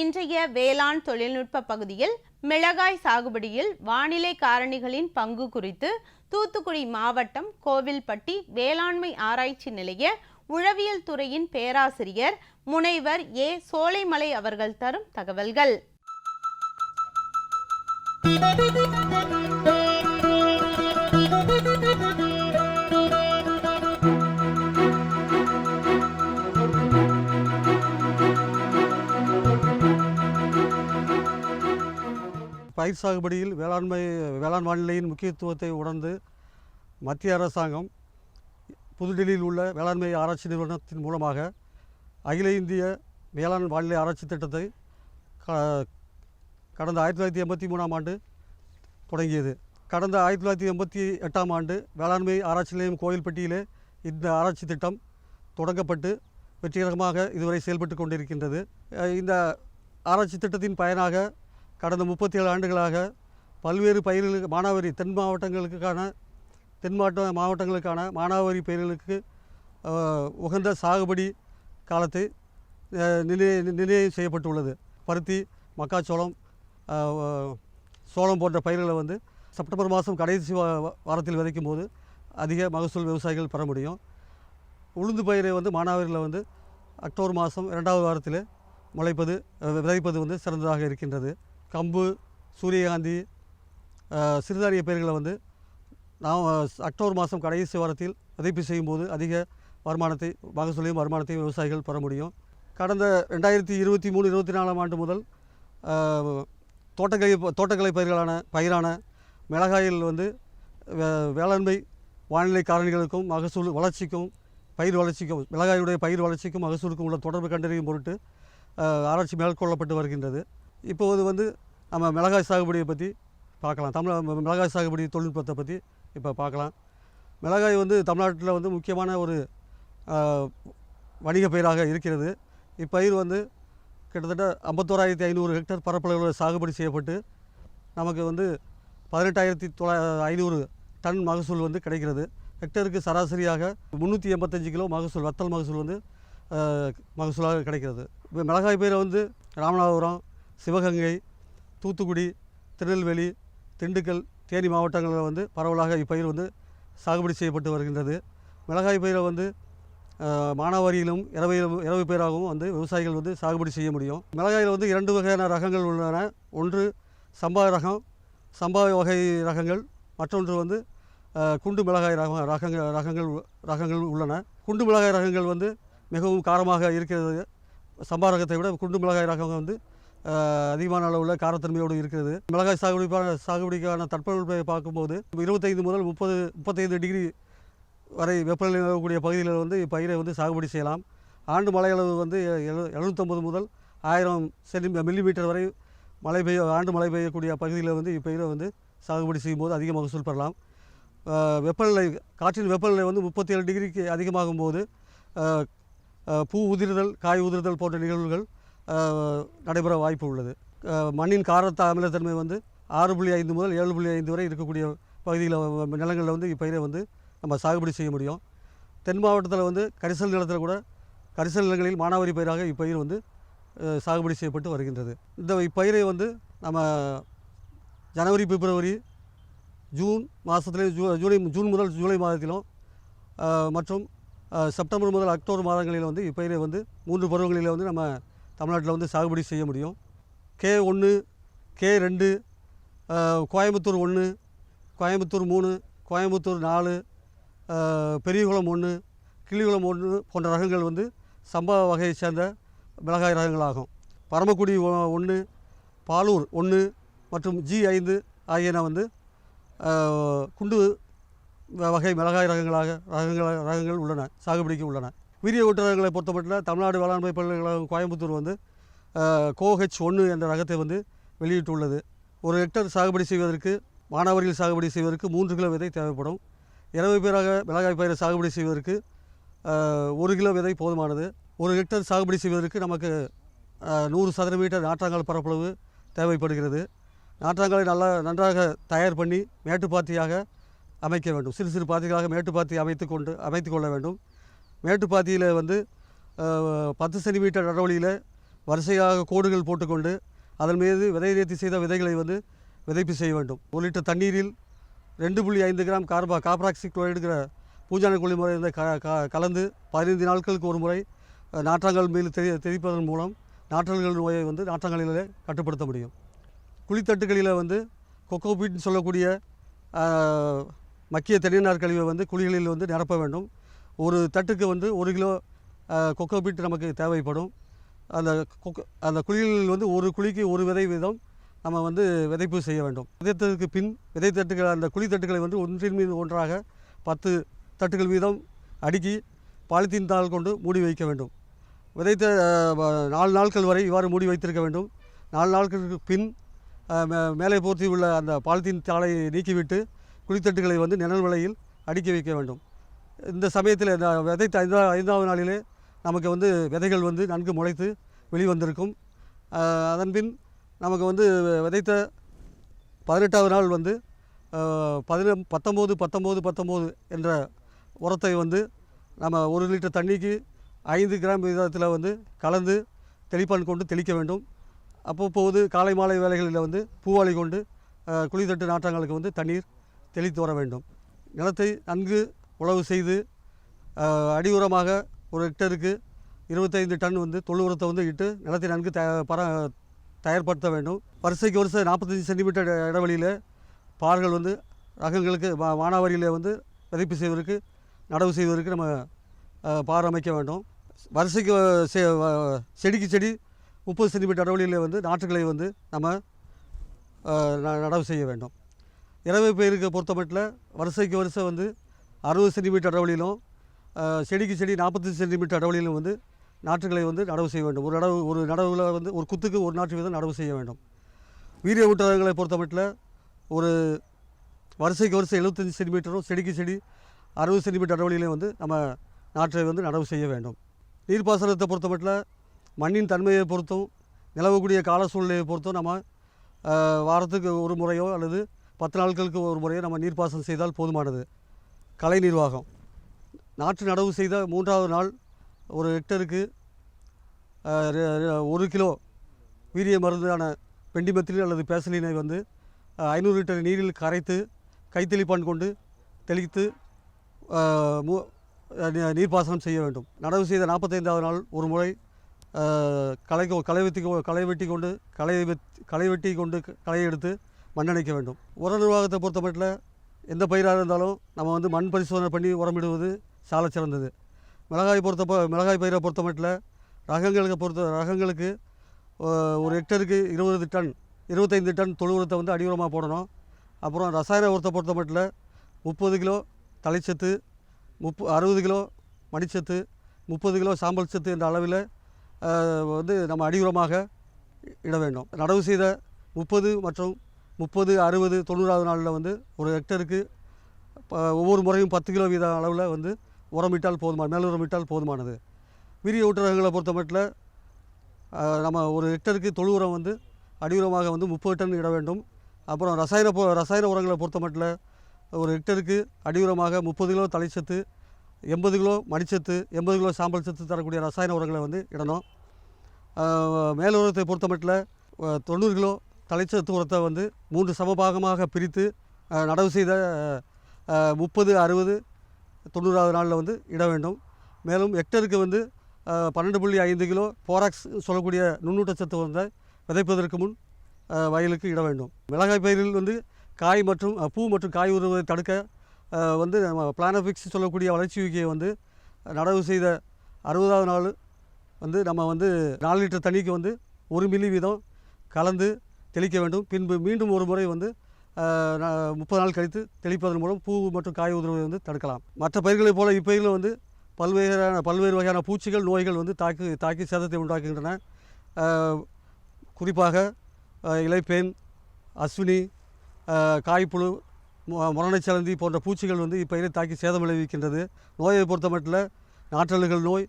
இன்றைய வேளாண் தொழில்நுட்ப பகுதியில் மிளகாய் சாகுபடியில் வானிலை காரணிகளின் பங்கு குறித்து தூத்துக்குடி மாவட்டம் கோவில்பட்டி வேளாண்மை ஆராய்ச்சி நிலைய உழவியல் துறையின் பேராசிரியர் முனைவர் ஏ. சோலைமலை அவர்கள் தரும் தகவல்கள். பயிர் சாகுபடியில் வேளாண்மை வேளாண் வானிலையின் முக்கியத்துவத்தை உணர்ந்து மத்திய அரசாங்கம் புதுடெல்லியில் உள்ள வேளாண்மை ஆராய்ச்சி நிறுவனத்தின் மூலமாக அகில இந்திய வேளாண் வானிலை ஆராய்ச்சி திட்டத்தை க- கடந்த ஆயிரத்தி தொள்ளாயிரத்தி எண்பத்தி மூணாம் ஆண்டு தொடங்கியது. கடந்த ஆயிரத்தி தொள்ளாயிரத்தி எண்பத்தி எட்டாம் ஆண்டு வேளாண்மை ஆராய்ச்சி நிலையம் கோயில்பட்டியிலே இந்த ஆராய்ச்சி திட்டம் தொடங்கப்பட்டு வெற்றிகரமாக இதுவரை செயல்பட்டு கொண்டிருக்கின்றது. இந்த ஆராய்ச்சி திட்டத்தின் பயனாக கடந்த முப்பத்தி ஏழு ஆண்டுகளாக பல்வேறு பயிர்களுக்கு மானாவாரி தென் மாவட்டங்களுக்கான தென் மாவட்ட மாவட்டங்களுக்கான மானாவாரி பயிர்களுக்கு உகந்த சாகுபடி காலத்தை நிலை நிர்ணய நிர்ணயம் செய்யப்பட்டுள்ளது. பருத்தி மக்காச்சோளம் சோளம் போன்ற பயிர்களை வந்து செப்டம்பர் மாதம் கடைசி வாரத்தில் விதைக்கும் போது அதிக மகசூல் விவசாயிகள் பெற முடியும். உளுந்து பயிரை வந்து மானாவாரியில் வந்து அக்டோபர் மாதம் இரண்டாவது வாரத்தில் முளைப்பது விதைப்பது வந்து சிறந்ததாக இருக்கின்றது. கம்பு சூரியகாந்தி அஹ், சிறுதானிய பயிர்களை வந்து நாம் அக்டோபர் மாதம் கடைசி வாரத்தில் விதைப்பு செய்யும்போது அதிக வருமானத்தை மகசூலையும் வருமானத்தையும் விவசாயிகள் பெற முடியும். கடந்த ரெண்டாயிரத்தி இருபத்தி மூணு இருபத்தி நாலாம் ஆண்டு முதல் தோட்டக்கலை தோட்டக்கலை பயிர்களான பயிரான மிளகாயில் வந்து வே- வேளாண்மை வானிலை காரணிகளுக்கும் மகசூல் வளர்ச்சிக்கும் பயிர் வளர்ச்சிக்கும் மிளகாயுடைய பயிர் வளர்ச்சிக்கும் மகசூலுக்கும் உள்ள தொடர்பு கண்டறியும் பொருட்டு ஆராய்ச்சி மேற்கொள்ளப்பட்டு வருகின்றது. இப்போது வந்து நம்ம மிளகாய் சாகுபடியை பற்றி பார்க்கலாம். தமிழ் மிளகாய் சாகுபடி தொழில்நுட்பத்தை பற்றி இப்போ பார்க்கலாம். மிளகாய் வந்து தமிழ்நாட்டில் வந்து முக்கியமான ஒரு வணிக பயிராக இருக்கிறது. இப்பயிர் வந்து கிட்டத்தட்ட ஐம்பத்தோராயிரத்தி ஐநூறு ஹெக்டர் பரப்பளவில் சாகுபடி செய்யப்பட்டு நமக்கு வந்து பதினெட்டாயிரத்தி தொள்ளா ஐநூறு டன் மகசூல் வந்து கிடைக்கிறது. ஹெக்டருக்கு சராசரியாக முந்நூற்றி எண்பத்தஞ்சு கிலோ மகசூல் வத்தல் மகசூல் வந்து மகசூலாக கிடைக்கிறது. இப்போ மிளகாய் பயிரை வந்து ராமநாதபுரம் சிவகங்கை தூத்துக்குடி திருநெல்வேலி திண்டுக்கல் தேனி மாவட்டங்களில் வந்து பரவலாக இப்பயிர் வந்து சாகுபடி செய்யப்பட்டு வருகின்றது. மிளகாய் பயிரை வந்து மானாவாரியிலும் இரவையிலும் இரவு பயிராகவும் வந்து விவசாயிகள் வந்து சாகுபடி செய்ய முடியும். மிளகாயில் வந்து இரண்டு வகையான ரகங்கள் உள்ளன. ஒன்று சம்பா ரகம் சம்பா வகை ரகங்கள் மற்றொன்று வந்து குண்டு மிளகாய் ரக ரகங்கள் ரகங்கள் ரகங்கள் உள்ளன. குண்டு மிளகாய் ரகங்கள் வந்து மிகவும் காரமாக இருக்கிறது. சம்பா ரகத்தை விட குண்டு மிளகாய் ரகம் வந்து அதிகமான அளவில் காரத்தன்மையோடு இருக்கிறது. மிளகாய் சாகுபடி சாகுபடிக்கான தட்பவெப்பை பார்க்கும்போது இருபத்தைந்து முதல் முப்பது முப்பத்தைந்து டிகிரி வரை வெப்பநிலை நிலவக்கூடிய பகுதிகளில் வந்து இப்பயிரை வந்து சாகுபடி செய்யலாம். ஆண்டு மழை அளவு வந்து எழு எழுநூற்றம்பது முதல் ஆயிரம் சென்டி மில்லிமீட்டர் வரை மழை பெய்ய ஆண்டு மழை பெய்யக்கூடிய பகுதியில் வந்து இப்பயிரை வந்து சாகுபடி செய்யும்போது அதிக மகசூல் பெறலாம். வெப்பநிலை காற்றின் வெப்பநிலை வந்து முப்பத்தி ஏழு டிகிரிக்கு அதிகமாகும் போது பூ உதிர்தல் காய் உதிர்தல் போன்ற நிகழ்வுகள் நடைபெற வாய்ப்பு உள்ளது. மண்ணின் காரத்த அமிலத்தன்மை வந்து ஆறு புள்ளி ஐந்து முதல் ஏழு புள்ளி ஐந்து வரை இருக்கக்கூடிய பகுதியில் நிலங்களில் வந்து இப்பயிரை வந்து நம்ம சாகுபடி செய்ய முடியும். தென் மாவட்டத்தில் வந்து கரிசல் நிலத்தில் கூட கரிசல் நிலங்களில் மானாவாரி பயிராக இப்பயிர் வந்து சாகுபடி செய்யப்பட்டு வருகின்றது. இந்த இப்பயிரை வந்து நம்ம ஜனவரி பிப்ரவரி ஜூன் மாதத்துலேயும் ஜூ ஜூலை ஜூன் முதல் ஜூலை மாதத்திலும் மற்றும் செப்டம்பர் முதல் அக்டோபர் மாதங்களில் வந்து இப்பயிரை வந்து மூன்று பருவங்களில் வந்து நம்ம தமிழ்நாட்டில் வந்து சாகுபடி செய்ய முடியும். கே ஒன்று கே ரெண்டு கோயம்புத்தூர் ஒன்று கோயம்புத்தூர் மூணு கோயம்புத்தூர் நாலு பெரியகுளம் ஒன்று கிள்ளிகுளம் ஒன்று போன்ற ரகங்கள் வந்து சம்பா வகையை சேர்ந்த மிளகாய் ரகங்களாகும். பரமக்குடி ஒன்று பாலூர் ஒன்று மற்றும் ஜி ஐந்து ஆகியன வந்து குண்டு வ- வகை மிளகாய் ரகங்களாக ரகங்கள் ரகங்கள் உள்ளன சாகுபடிக்கு உள்ளன. வீரிய ஊட்டு பொறுத்தமட்டில் தமிழ்நாடு வேளாண்மை பல்கலைக்கழகம் கோயம்புத்தூர் வந்து கோஹெச் ஒன்று என்ற ரகத்தை வந்து வெளியிட்டுள்ளது. ஒரு ஹெக்டர் சாகுபடி செய்வதற்கு மானாவாரியில் சாகுபடி செய்வதற்கு மூன்று கிலோ விதை தேவைப்படும். இரவு பேராக மிளகாய் பயிரை சாகுபடி செய்வதற்கு ஒரு கிலோ விதை போதுமானது. ஒரு ஹெக்டர் சாகுபடி செய்வதற்கு நமக்கு நூறு சதுர மீட்டர் நாற்றாங்கால் பரப்பளவு தேவைப்படுகிறது. நாற்றாங்காலை நல்லா நன்றாக தயார் பண்ணி மேட்டுப்பாத்தியாக அமைக்க வேண்டும். சிறு சிறு பாத்திகளாக மேட்டுப்பாத்தி அமைத்து கொண்டு அமைத்து கொள்ள வேண்டும். மேட்டுப்பாத்தியில் வந்து பத்து சென்டிமீட்டர் நடவழியில் வரிசையாக கோடுகள் போட்டுக்கொண்டு அதன் மீது விதை நேர்த்தி செய்த விதைகளை வந்து விதைப்பு செய்ய வேண்டும். ஒரு லிட்டர் தண்ணீரில் ரெண்டு புள்ளி ஐந்து கிராம் கார்பா காப்ராக்சி குளோரைடுங்கிற பூஞ்சான குழி முறை வந்து க க- கலந்து பதினைந்து நாட்களுக்கு ஒரு முறை நாற்றங்கள் மேல் தெரி தெளிப்பதன் மூலம் நாற்றங்கள் நோயை வந்து நாற்றங்களிலே கட்டுப்படுத்த முடியும். குழித்தட்டுகளில் வந்து கொக்கோபீட்னு சொல்லக்கூடிய மக்கிய தென்னினார் கழிவை வந்து குழிகளில் வந்து நிரப்ப வேண்டும். ஒரு தட்டுக்கு வந்து ஒரு கிலோ கொக்கோ பீட் நமக்கு தேவைப்படும். அந்த கொக்கோ அந்த குழிகளில் வந்து ஒரு குழிக்கு ஒரு விதை வீதம் நம்ம வந்து விதைப்பு செய்ய வேண்டும். விதைத்ததுக்கு பின் விதைத்தட்டுகள் அந்த குழித்தட்டுகளை வந்து ஒன்றின் மீது ஒன்றாக பத்து தட்டுகள் வீதம் அடுக்கி பாலித்தீன் தாள் கொண்டு மூடி வைக்க வேண்டும். விதைத்த நாலு நாட்கள் வரை இவ்வாறு மூடி வைத்திருக்க வேண்டும். நாலு நாட்களுக்கு பின் மே- மேலே போர்த்தி உள்ள அந்த பாலித்தீன் தாளை நீக்கிவிட்டு குழித்தட்டுகளை வந்து நிழல் விலையில் அடுக்கி வைக்க வேண்டும். இந்த சமயத்தில் இந்த விதைத்த ஐந்தா ஐந்தாவது நாளிலே நமக்கு வந்து விதைகள் வந்து நன்கு முளைத்து வெளிவந்திருக்கும். அதன்பின் நமக்கு வந்து விதைத்த பதினெட்டாவது நாள் வந்து பதின பத்தொம்போது பத்தொம்போது பத்தொம்போது என்ற உரத்தை வந்து நம்ம ஒரு லிட்டர் தண்ணிக்கு ஐந்து கிராம் விதத்தில் வந்து கலந்து தெளிப்பான் கொண்டு தெளிக்க வேண்டும். அப்பப்போது காலை மாலை வேலைகளில் வந்து பூவாளி கொண்டு அஹ், குழித்தட்டு நாற்றங்களுக்கு வந்து தண்ணீர் தெளித்து வர வேண்டும். நிலத்தை நன்கு உழவு செய்து அடி உரமாக ஒரு ஹெக்டருக்கு இருபத்தைந்து டன் வந்து தொழு உரத்தை வந்து இட்டு நிலத்தை நன்கு த பர தயார்படுத்த வேண்டும். வரிசைக்கு வருஷம் நாற்பத்தஞ்சு சென்டிமீட்டர் இடைவெளியில் பார்கள் வந்து ரகங்களுக்கு வா- வானாவரியில் வந்து விதைப்பு செய்வதற்கு நடவு செய்வதற்கு நம்ம பார் அமைக்க வேண்டும். வரிசைக்கு செ- செடிக்கு செடி முப்பது சென்டிமீட்டர் இடைவெளியில் வந்து நாற்றுகளை வந்து நம்ம ந- நடவு செய்ய வேண்டும். இரவு பயிருக்கு பொறுத்தமட்டில் வருஷைக்கு வருஷம் வந்து அறுபது சென்டிமீட்டர் இடைவெளியிலும் செடிக்கு செடி நாற்பத்தஞ்சு சென்டிமீட்டர் இடைவெளியிலும் வந்து நாற்றுகளை வந்து நடவு செய்ய வேண்டும். ஒரு நடவு ஒரு நடவுல வந்து ஒரு குத்துக்கு ஒரு நாற்று வீதம் நடவு செய்ய வேண்டும். வீரிய ஊட்டங்களை பொறுத்தமட்டில் ஒரு வரிசைக்கு வருஷம் எழுபத்தஞ்சி சென்டிமீட்டரும் செடிக்கு செடி அறுபது சென்டிமீட்டர் இடைவெளியிலையும் வந்து நம்ம நாற்றை வந்து நடவு செய்ய வேண்டும். நீர்ப்பாசனத்தை பொறுத்தமட்டில் மண்ணின் தன்மையை பொறுத்தும் நிலவக்கூடிய கால சூழ்நிலையை பொறுத்தும் நம்ம வாரத்துக்கு ஒரு முறையோ அல்லது பத்து நாட்களுக்கு ஒரு முறையோ நம்ம நீர்ப்பாசனம் செய்தால் போதுமானது. கலை நிர்வாகம். நாற்று நடவு செய்த மூன்றாவது நாள் ஒரு ஹெக்டருக்கு ரெ- ஒரு கிலோ வீரிய மருந்தான பெண்டிமெத்திலின் அல்லது பேசலினை வந்து ஐநூறு லிட்டர் நீரில் கரைத்து கைத்தெளிப்பான் கொண்டு தெளித்து நீர்ப்பாசனம் செய்ய வேண்டும். நடவு செய்த நாற்பத்தைந்தாவது நாள் ஒரு முறை களை களை வெட்டி களை வெட்டி கொண்டு களை வெத் களை வெட்டி கொண்டு களையை களை எடுத்து மண்ணணைக்க வேண்டும். உர நிர்வாகத்தை பொறுத்தமட்டில் எந்த பயிராக இருந்தாலும் நம்ம வந்து மண் பரிசோதனை பண்ணி உரமிடுவது சால சிறந்தது. மிளகாய் பொறுத்த மிளகாய் பயிரை பொறுத்தமட்டில் ரகங்களுக்கு பொறுத்த ரகங்களுக்கு ஒரு ஹெக்டருக்கு இருபது டன் இருபத்தைந்து டன் தொழு உரத்தை வந்து அடி உரமாக போடணும். அப்புறம் ரசாயன உரத்தை பொறுத்த மட்டில் முப்பது கிலோ தலைச்சத்து முப்பு அறுபது கிலோ மணிச்சத்து முப்பது கிலோ சாம்பல் சத்து என்ற அளவில் வந்து நம்ம அடி உரமாக இட வேண்டும். நடவு செய்த முப்பது மற்றும் முப்பது அறுபது தொண்ணூறாவது நாளில் வந்து ஒரு ஹெக்டருக்கு ஒவ்வொரு முறையும் பத்து கிலோ வீத அளவில் வந்து உரமிட்டால் போதுமான மேல் உரமிட்டால் போதுமானது. வீரிய ஊட்டரகங்களை பொறுத்த மட்டில் நம்ம ஒரு ஹெக்டருக்கு தொழு உரம் வந்து அடி உரமாக வந்து முப்பது டன் இட வேண்டும். அப்புறம் ரசாயன பொ- ரசாயன உரங்களை பொறுத்த மட்டில் ஒரு ஹெக்டருக்கு அடி உரமாக முப்பது கிலோ தலைச்சத்து எண்பது கிலோ மணிச்சத்து எண்பது கிலோ சாம்பல் சத்து தரக்கூடிய ரசாயன உரங்களை வந்து இடணும். மேல் உரத்தை பொறுத்த மட்டில் தொண்ணூறு கிலோ தலைச்சத்துவரத்தை வந்து மூன்று சமபாகமாக பிரித்து நடவு செய்த முப்பது அறுபது தொண்ணூறாவது நாளில் வந்து இட வேண்டும். மேலும் ஹெக்டருக்கு வந்து பன்னெண்டு புள்ளி ஐந்து கிலோ போராக்ஸ் சொல்லக்கூடிய நுண்ணூட்டச்சத்து வந்து விதைப்பதற்கு முன் வயலுக்கு இட வேண்டும். மிளகாய் பயிரில் வந்து காய் மற்றும் பூ மற்றும் காய் உருவதை தடுக்க வந்து நம்ம பிளானபிக்ஸ் சொல்லக்கூடிய வளர்ச்சி ஊக்கியை வந்து நடவு செய்த அறுபதாவது நாள் வந்து நம்ம வந்து நாலு லிட்டர் தண்ணிக்கு வந்து ஒரு மில்லி வீதம் கலந்து தெளிக்க வேண்டும். பின்பு மீண்டும் ஒரு முறை வந்து முப்பது நாள் கழித்து தெளிப்பதன் மூலம் பூ மற்றும் காய் உதிர்வை வந்து தடுக்கலாம். மற்ற பயிர்களைப் போல இப்பயிரில் வந்து பல்வேறான பல்வேறு வகையான பூச்சிகள் நோய்கள் வந்து தாக்கி தாக்கி சேதத்தை உண்டாக்குகின்றன. குறிப்பாக இலைப்பேன் அஸ்வினி காய்ப்புழு மு- முரணச்சலந்தி போன்ற பூச்சிகள் வந்து இப்பயிரை தாக்கி சேதம் விளைவிக்கின்றது. நோயை பொறுத்த மட்டும் நாற்றலுகள் நோய்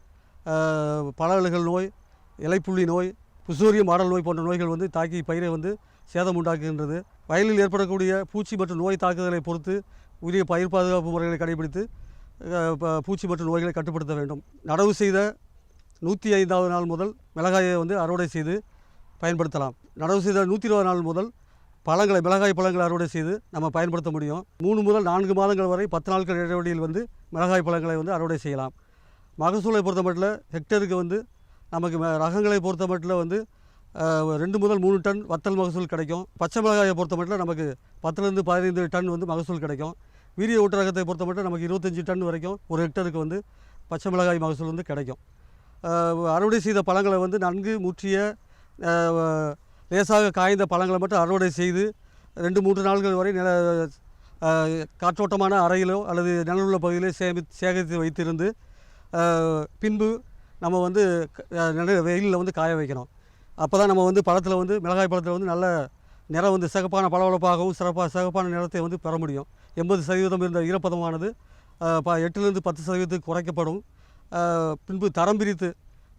பழல்கள் நோய் இலைப்புள்ளி நோய் புசூரிய மாடல் நோய் போன்ற நோய்கள் வந்து தாக்கி பயிரை வந்து சேதம் உண்டாக்குகின்றது. வயலில் ஏற்படக்கூடிய பூச்சி மற்றும் நோய் தாக்குதலை பொறுத்து உரிய பயிர் பாதுகாப்பு முறைகளை கடைபிடித்து பூச்சி மற்றும் நோய்களை கட்டுப்படுத்த வேண்டும். நடவு செய்த நூற்றி ஐந்தாவது நாள் முதல் மிளகாயை வந்து அறுவடை செய்து பயன்படுத்தலாம். நடவு செய்த நூற்றி இருபது நாள் முதல் பழங்களை மிளகாய் பழங்களை அறுவடை செய்து நம்ம பயன்படுத்த முடியும். மூணு முதல் நான்கு மாதங்கள் வரை பத்து நாட்கள் இடைவெளியில் வந்து மிளகாய் பழங்களை வந்து அறுவடை செய்யலாம். மகசூலை பொறுத்த மட்டும் ஹெக்டருக்கு வந்து நமக்கு ரகங்களை பொறுத்த மட்டும் வந்து ரெண்டு முதல் மூணு டன் வத்தல் மகசூல் கிடைக்கும். பச்சை மிளகாயை பொறுத்த மட்டும் நமக்கு பத்துலேருந்து பதினைந்து டன் வந்து மகசூல் கிடைக்கும். வீரிய ஊட்ட ரகத்தை பொறுத்த மட்டும் நமக்கு இருபத்தஞ்சி டன் வரைக்கும் ஒரு ஹெக்டருக்கு வந்து பச்சை மிளகாய் மகசூல் வந்து கிடைக்கும். அறுவடை செய்த பழங்களை வந்து நன்கு முற்றிய லேசாக காய்ந்த பழங்களை மட்டும் அறுவடை செய்து ரெண்டு மூன்று நாட்கள் வரை நில காற்றோட்டமான அறையிலோ அல்லது நிழலுள்ள பகுதியிலோ சேமி சேகரித்து வைத்திருந்து பின்பு நம்ம வந்து க- வெயிலில் வந்து காய வைக்கணும். அப்போ தான் நம்ம வந்து பழத்தில் வந்து மிளகாய் பழத்தில் வந்து நல்ல நிறம் வந்து சிகப்பான பளபளப்பாகவும் சிறப்பாக சிகப்பான நிறத்தை வந்து பெற முடியும். எண்பது சதவீதம் இருந்த ஈரப்பதமானது ப எட்டுலேருந்து பத்து சதவீதத்துக்கு குறைக்கப்படும். பின்பு தரம் பிரித்து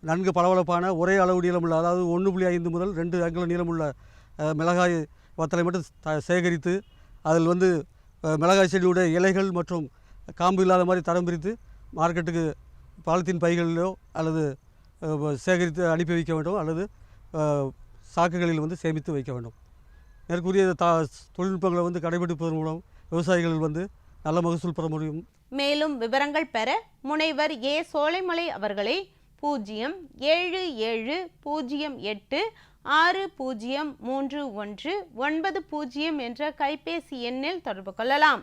நன்கு பளபளப்பான ஒரே அளவு நீளமுள்ள அதாவது ஒன்று புள்ளி ஐந்து முதல் ரெண்டு அங்குல நீளமுள்ள மிளகாய் வத்தலை மட்டும் த சேகரித்து அதில் வந்து மிளகாய் செடியுடைய இலைகள் மற்றும் காம்பு இல்லாத மாதிரி தரம் பிரித்து மார்க்கெட்டுக்கு பாலித்தீன் பைகளிலோ அல்லது சேகரித்து அனுப்பி வைக்க வேண்டும் அல்லது சாக்குகளில் வந்து சேமித்து வைக்க வேண்டும். மேற்கூறிய தா தொழில்நுட்பங்களை வந்து கடைபிடிப்பதன் மூலம் விவசாயிகள் வந்து நல்ல மகசூல் பெற முடியும். மேலும் விவரங்கள் பெற முனைவர் ஏ. சோலைமலை அவர்களை பூஜ்ஜியம் ஏழு ஏழு பூஜ்ஜியம் எட்டு ஆறு பூஜ்ஜியம் மூன்று ஒன்று ஒன்பது பூஜ்ஜியம் என்ற கைபேசி எண்ணில் தொடர்பு கொள்ளலாம்.